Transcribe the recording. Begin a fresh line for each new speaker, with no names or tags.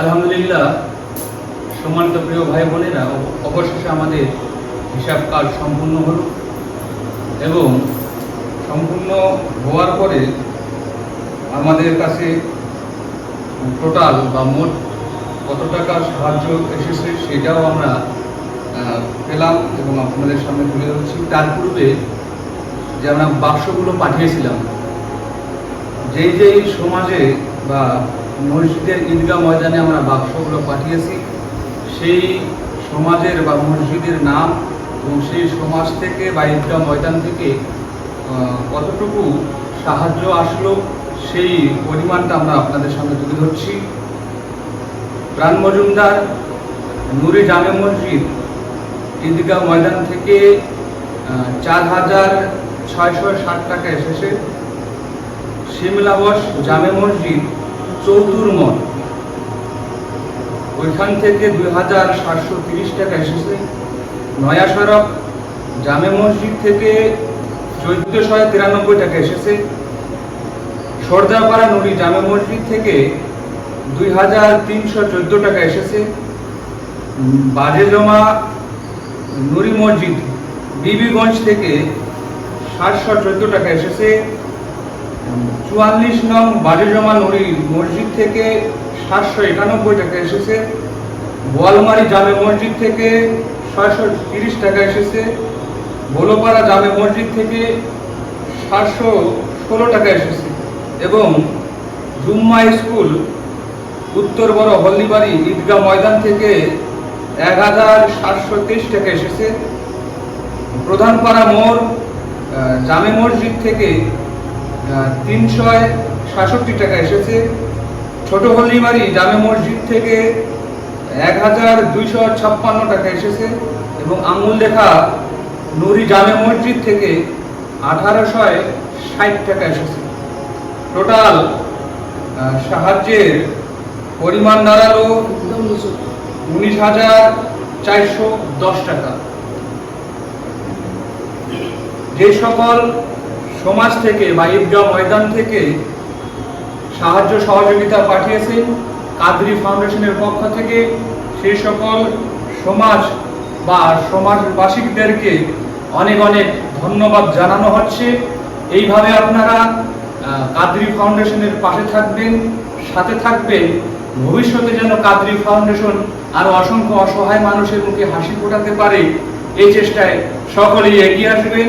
আলহামদুলিল্লাহ, সম্মানিত প্রিয় ভাই বোনেরা, অবশেষে আমাদের হিসাব কাজ সম্পূর্ণ হলো এবং সম্পূর্ণ হওয়ার পরে আমাদের কাছে টোটাল বা মোট কত টাকা সাহায্য এসেছে সেটাও আমরা পেলাম এবং আপনাদের সামনে তুলে ধরছি। তার পূর্বে যে আমরা বাক্সগুলো পাঠিয়েছিলাম, যেই যেই সমাজে বা মসজিদের ঈদগাহ ময়দানে আমরা বাক্সগুলো পাঠিয়েছি। সেই সমাজের বা মসজিদের নাম এবং সেই সমাজ থেকে বা ঈদগাহ ময়দান থেকে কতটুকু সাহায্য আসলো সেই পরিমাণটা আমরা আপনাদের সামনে তুলে ধরছি। প্রাণ মজুমদার নুরি জামে মসজিদ ঈদগাহ ময়দান থেকে চার হাজার ছয়শো ষাট টাকা এসেছে। শিমলাবস জামে মসজিদ চৌতুর মঠ ওইখান থেকে দুই হাজার সাতশো তিরিশ টাকা এসেছে। নয়া সড়ক, জামে মসজিদ থেকে চোদ্দশো তিরানব্বই টাকা এসেছে। সর্দারপাড়া নুরি জামে মসজিদ থেকে দুই হাজার তিনশো চোদ্দ টাকা এসেছে। বাজে জমা নুরি মসজিদ, বিবিগঞ্জ থেকে সাতশো চোদ্দ টাকা এসেছে। চুয়াল্লিশ নং বাজে জমা নুরি মসজিদ থেকে সাতশো একানব্বই টাকা এসেছে। বোয়ালমারি জামে মসজিদ থেকে ছয়শো তিরিশ টাকা এসেছে। বোলোপাড়া জামে মসজিদ থেকে সাতশো ষোলো টাকা এসেছে এবং জুম্মা স্কুল উত্তর বড় হলদিবাড়ি ঈদগাহ ময়দান থেকে এক হাজার সাতশো তেইশ টাকা এসেছে। প্রধানপাড়া মোড় জামে মসজিদ থেকে তিনশো সাতষট্টি টাকা এসেছে। ছোট হলদিবাড়ি জামে মসজিদ থেকে এক হাজার দুইশো ছাপ্পান্ন টাকা এসেছে এবং আঙুল লেখা নুরি জামে মসজিদ থেকে আঠারোশো ষাট টাকা এসেছে। টোটাল সাহায্যের পরিমাণ দাঁড়াল উনিশ হাজার চারশো দশ টাকা। যে সকল সমাজ থেকে বা ঈদগাহ ময়দান থেকে সাহায্য সহযোগিতা পাঠিয়েছেন কাদরি ফাউন্ডেশনের পক্ষ থেকে। সেই সকল সমাজ বা সমাজবাসীদেরকে অনেক অনেক ধন্যবাদ জানানো হচ্ছে। এইভাবে আপনারা কাদরি ফাউন্ডেশনের পাশে থাকবেন, সাথে থাকবেন। ভবিষ্যতে যেন কাদরি ফাউন্ডেশন আরও অসংখ্য অসহায় মানুষের মুখে হাসি ফোটাতে পারে, এই চেষ্টায় সকলেই এগিয়ে আসবেন।